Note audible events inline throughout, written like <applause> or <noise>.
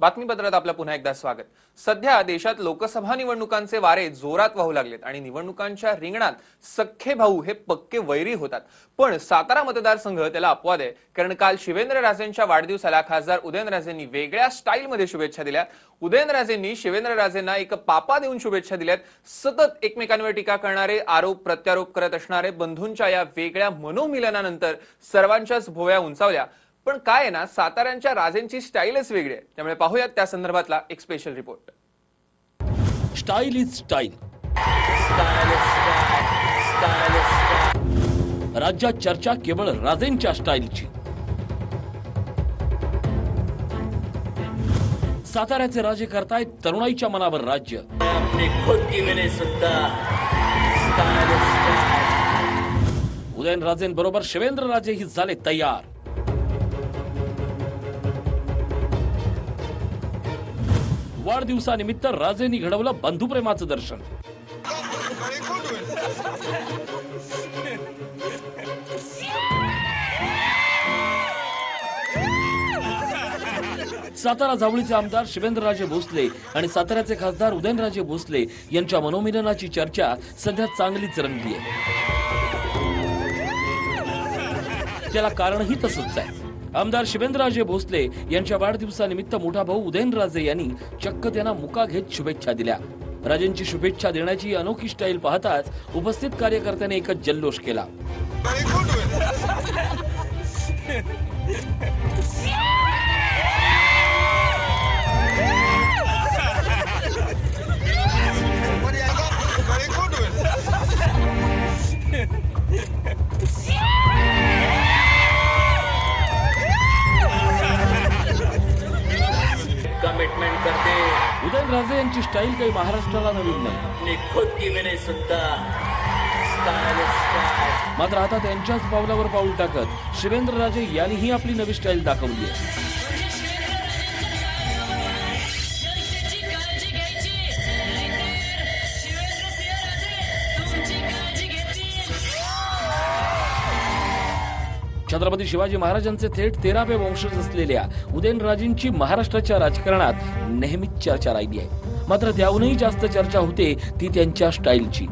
बातमीपत्रात आपलं पुन्हा एकदा स्वागत. सध्या देशात लोकसभा निवडणुकांचे वारे जोरात वाहू लागलेत आणि निवडणुकांच्या रिंगणात सख्खे भाऊ हे पक्के वैरी होतात. पण सातारा मतदारसंघ त्याला अपवाद आहे कारण काल शिवेंद्र राजेंच्या वाढदिवसाला खासदार उदयनराजेंनी वेगळ्या स्टाईलमध्ये शुभेच्छा दिल्या. उदयनराजेंनी शिवेंद्रराजेंना एक पापा देऊन शुभेच्छा दिल्यात. सतत एकमेकांवर टीका करणारे आरोप प्रत्यारोप करत असणारे बंधूंच्या या वेगळ्या मनोमिलनानंतर सर्वांच्याच भोव्या उंचावल्या. पण काय आहे ना साताऱ्यांच्या राजेंची स्टाईलच वेगळी आहे. त्यामुळे पाहूयात त्या संदर्भातला एक special report style is style राज्यात चर्चा केवळ राजेंच्या स्टाईलची. साताऱ्याचे राजे करतायत तरुणाईच्या मनावर राज्य. उदयनराजेंबरोबर शिवेंद्र राजेही झाले तयार. वाढदिवसानिमित्त राजेंनी घडवलं बंधुप्रेमाचं दर्शन. सातारा जावळीचे आमदार शिवेंद्रराजे भोसले आणि साताऱ्याचे खासदार उदयनराजे भोसले यांच्या मनोमिलनाची चर्चा सध्या चांगलीच रंगली आहे. त्याला कारणही तसंच आहे. आमदार शिवेंद्रराजे भोसले यांच्या वाढदिवसानिमित्त मोठा भाऊ उदयनराजे यांनी चक्क त्यांना मुका घेत शुभेच्छा दिल्या. राजेंची शुभेच्छा देण्याची अनोखी स्टाईल पाहताच उपस्थित कार्यकर्त्यांनी एकच जल्लोष केला. <laughs> उदयनराजे यांची स्टाईल काही महाराष्ट्राला नवीन नाही. मात्र आता त्यांच्याच पावलावर पाऊल टाकत शिवेंद्रराजे यांनीही आपली नवी स्टाईल दाखवली आहे. छत्रपती शिवाजी महाराजांचे थेट तेरावे वंशज असलेल्या उदयनराजेंची महाराष्ट्राच्या राजकारणात नेहमीच चर्चा राहिली आहे. मात्र त्याहूनही जास्त चर्चा होते ती त्यांच्या स्टाईलची.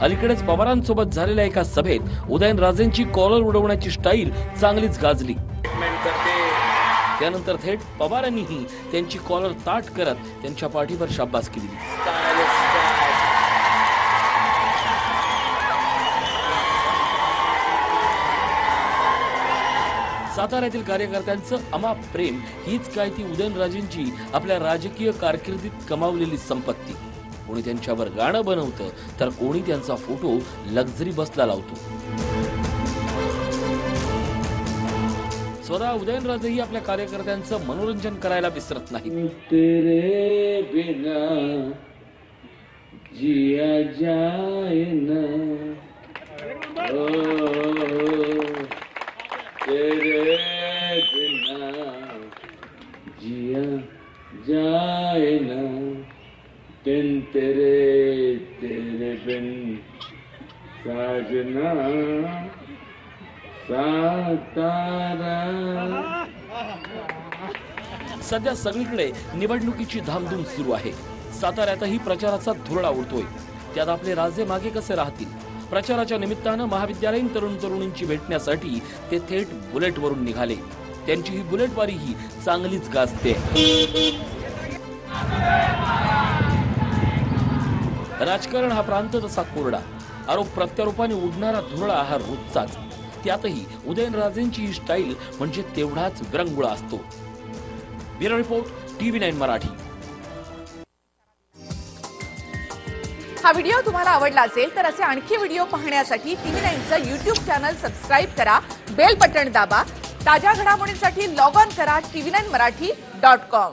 अलीकडेच पवारांसोबत झालेल्या एका सभेत उदयनराजेंची कॉलर उडवण्याची स्टाईल चांगलीच गाजली. त्यानंतर थेट पवारांनीही त्यांची कॉलर ताट करत त्यांच्या पाठीवर शाब्बास दिली. साताऱ्यातील कार्यकर्त्यांचं अमाप प्रेम हीच काय ती उदयनराजेंची आपल्या राजकीय कारकिर्दीत कमावलेली संपत्ती. कोणी त्यांच्यावर गाणं बनवतं तर कोणी त्यांचा फोटो लक्झरी बसला लावतो. स्वतः उदयनराजेही आपल्या कार्यकर्त्यांचं मनोरंजन करायला विसरत नाही तेरे बिना जिया जाए ना। ओ, तेरे तेन तेरे तेरे बिन साजना सातारा। सध्या सगळीकडे निवडणुकीची धामधूम सुरू आहे. साताऱ्यातही प्रचाराचा धुरळा उडतोय. त्यात आपले राजे मागे कसे राहतील? प्रचाराच्या निमित्तानं महाविद्यालयीन तरुण तरुणींची भेटण्यासाठी ते थेट बुलेटवरून निघाले. त्यांची ही बुलेटवारी ही चांगलीच गाजते. राजकारण हा प्रांत तसा कोरडा आरोप प्रत्यारोपाने उडणारा धुरळा हा रोजचाच. त्यातही उदयनराजेंची ही स्टाईल म्हणजे तेवढाच विरंगुळा असतो. Bureau report TV nine Marathi. हा व्हिडिओ तुम्हाला आवडला असेल तर असे आणखी व्हिडिओ पाहण्यासाठी टीव्ही नाईनचं युट्यूब चॅनल सबस्क्राईब करा बेल बटन दाबा ताज्या घडामोडींसाठी लॉग ऑन करा TV nine Marathi dot com.